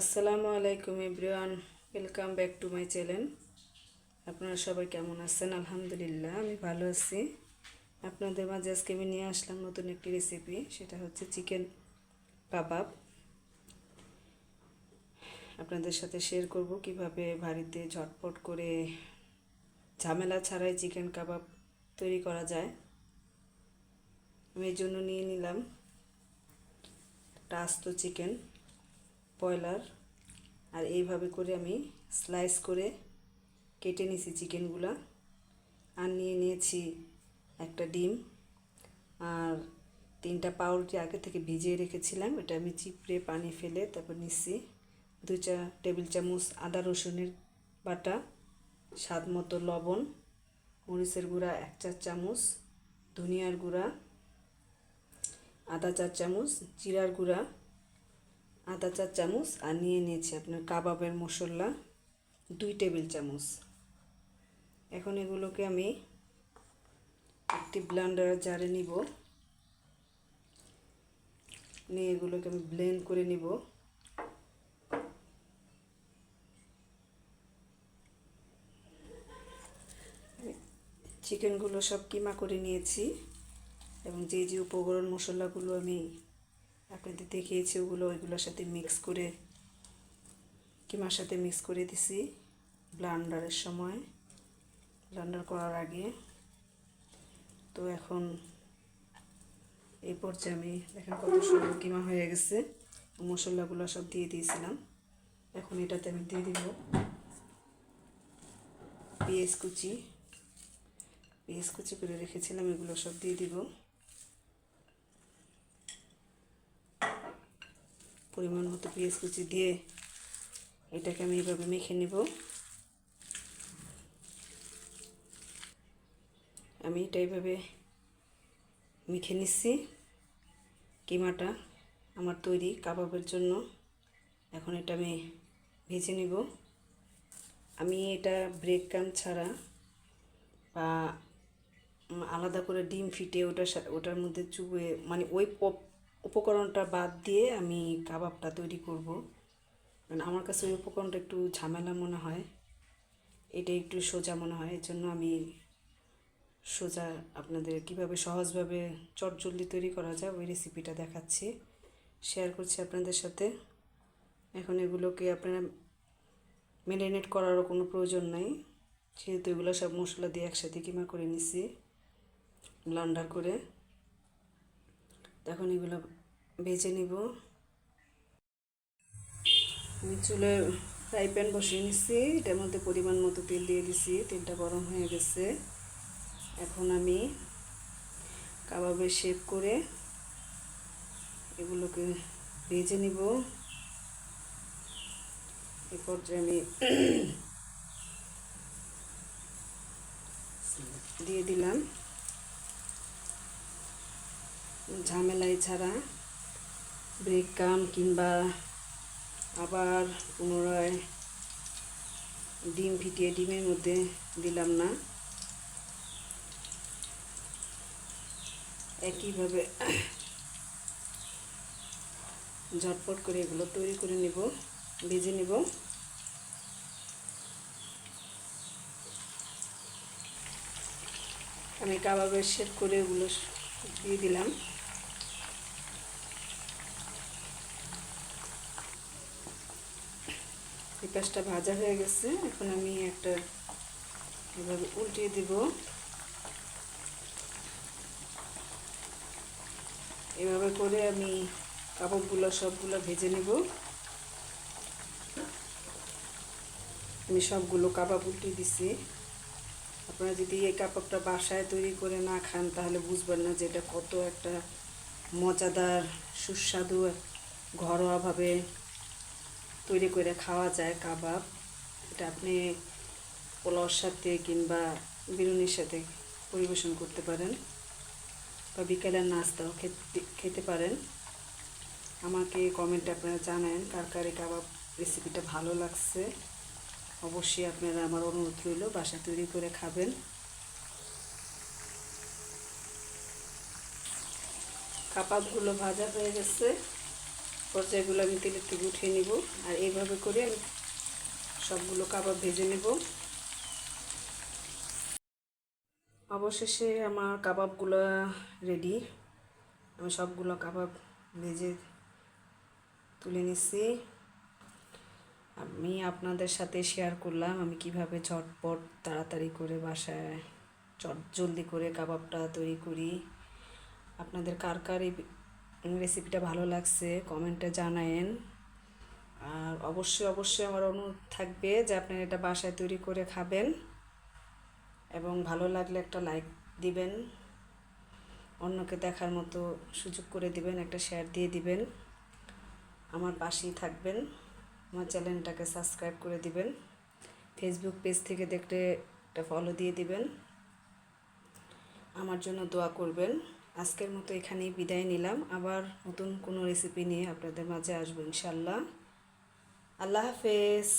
আসসালামু আলাইকুম everyone, welcome back to my channel. আপনারা সবাই কেমন আছেন? আলহামদুলিল্লাহ, আমি ভালো আছি। আপনাদের মাঝে আজকে আমি নিয়ে আসলাম নতুন একটি রেসিপি সেটা হচ্ছে চিকেন কাবাব আপনাদের সাথে শেয়ার করব কীভাবে বাড়িতে ঝটপট করে ঝামেলা ছাড়াই চিকেন কাবাব তৈরি করা যায়। আমি এই জন্য নিয়ে নিলাম। একটা আস্ত চিকেন ব্রয়লার আর এইভাবে করে আমি স্লাইস করে কেটে নিয়েছি চিকেনগুলা। আর নিয়ে নিয়েছি একটা ডিম। আর তিনটা পাউরুটি আগে থেকে ভিজিয়ে রেখেছিলাম এটা আমি চিপড়ে পানি ফেলে তারপর নিচ্ছি। দু চা, টেবিল চামচ আদা রসুনের বাটা, স্বাদ মতো লবণ, মরিচের গুঁড়া এক চার চামচ, ধনিয়ার গুঁড়া, আদা চার চামচ, জিরার গুঁড়া আদা চার চামচ আর নিয়ে নিয়েছি আপনার কাবাবের মশলা, দুই টেবিল চামচ। এখন এগুলোকে আমি একটি ব্লান্ডার জারে নিব। নিয়ে এগুলোকে আমি ব্লেন্ড করে নিব। চিকেনগুলো সব কিমা করে নিয়েছি এবং যে যে উপকরণ মশলাগুলো আমি আপনাদের দেখিয়েছি ওগুলো, ওইগুলোর সাথে মিক্স করে, কিমার সাথে মিক্স করে দিছি ব্লান্ডারের সময়। ব্লান্ডার করার আগে। তো এখন এই পর্যায়ে আমি দেখেন কত সুন্দর কিমা হয়ে গেছে। মশলাগুলো সব দিয়ে দিয়েছিলাম। এখন এটাতে আমি দিয়ে দিব পেঁয়াজ কুচি। পেঁয়াজ কুচি করে রেখেছিলাম, এগুলো সব দিয়ে দিব। পরিমাণ মতো পেঁয়াজ কুচি দিয়ে এটাকে আমি এইভাবে মেখে নেব। আমি এটা এইভাবে মেখে নিচ্ছি। কিমাটা আমার তৈরি কাবাবের জন্য। এখন এটা আমি ভেজে নিব। আমি এটা ব্রেক কাম ছাড়া বা আলাদা করে ডিম ফিটে ওটার ওটার মধ্যে চুবে মানে ওই পপ উপকরণটা বাদ দিয়ে আমি কাবাবটা তৈরি করব। কারণ আমার কাছে ওই উপকরণটা একটু ঝামেলা মনে হয়। এটা একটু সোজা মনে হয় এর জন্য আমি সোজা আপনাদের কীভাবে সহজভাবে চটজলদি তৈরি করা যায় ওই রেসিপিটা দেখাচ্ছি। শেয়ার করছি আপনাদের সাথে। এখন এগুলোকে আপনারা ম্যারিনেট করারও কোনো প্রয়োজন নাই। যেহেতু এগুলো সব মশলা দিয়ে একসাথে কিমা করে নিছি ব্লান্ডার করে। তখন এগুলো ভেজে নিব। আমি চুলে ফ্রাই প্যান বসিয়ে নিচ্ছি এটার মধ্যে পরিমাণ মতো তেল দিয়ে দিছি। তেলটা গরম হয়ে গেছে। এখন আমি কাবাবের শেপ করে এগুলোকে ভেজে নিব। এ পর্যায়ে আমি দিয়ে দিলাম। ঝামেলাই ছাড়া ব্রেক কাম কিংবা আবার পুনরায় ডিম ফিটিয়ে ডিমের মধ্যে দিলাম না। একইভাবে ঝটপট করে এগুলো তৈরি করে নিব, ভেজে নিব। আমি কাবাবের শেপ করে এগুলো দিয়ে দিলাম। পাশটা ভাজা হয়ে গেছে, এখন আমি একটা এভাবে উল্টিয়ে দিব। এভাবে করে আমি কাপড়গুলো সবগুলো ভেজে নেব। আমি সবগুলো কাবাব উল্টিয়ে দিছি। আপনারা যদি এই কাপড়টা বাসায় তৈরি করে না খান, তাহলে বুঝবেন না যে এটা কত একটা মজাদার, সুস্বাদু, ঘরোয়াভাবে তৈরি করে খাওয়া যায়, কাবাব। এটা আপনি পোলাওর সাথে কিংবা বিরুনির সাথে পরিবেশন করতে পারেন বা বিকেলের নাস্তাও খেতে পারেন। আমাকে কমেন্টে আপনারা জানান কার কার কাবাব রেসিপিটা ভালো লাগছে। অবশ্যই আপনারা আমার অনুরোধ রইল, বাসা তৈরি করে খাবেন। কাবাবগুলো ভাজা হয়ে গেছে। পর্যায়গুলো আমি তেলের থেকে উঠিয়ে নিব। আর এইভাবে করে আমি সবগুলো কাবাব ভেজে নেব। অবশেষে আমার কাবাবগুলো রেডি আমি সবগুলো কাবাব ভেজে তুলে নিচ্ছি। আমি আপনাদের সাথে শেয়ার করলাম আমি কীভাবে ঝটপট তাড়াতাড়ি করে বাসায় চট জলদি করে কাবাবটা তৈরি করি। আপনাদের কার কার এই রেসিপিটা ভালো লাগছে কমেন্টে জানায়েন। আর অবশ্যই অবশ্যই আমার অনুরোধ থাকবে যে আপনারা এটা বাসায় তৈরি করে খাবেন এবং ভালো লাগলে একটা লাইক দিবেন, অন্যকে দেখার মতো সুযোগ করে দিবেন, একটা শেয়ার দিয়ে দিবেন। আমার পাশেই থাকবেন, আমার চ্যানেলটাকে সাবস্ক্রাইব করে দিবেন ফেসবুক পেজ থেকে দেখলে একটা ফলো দিয়ে দিবেন। আমার জন্য দোয়া করবেন। আজকের মতো এখানেই বিদায় নিলাম। আবার নতুন কোনো রেসিপি নিয়ে আপনাদের মাঝে আসব ইনশাল্লাহ আল্লাহ হাফেজ।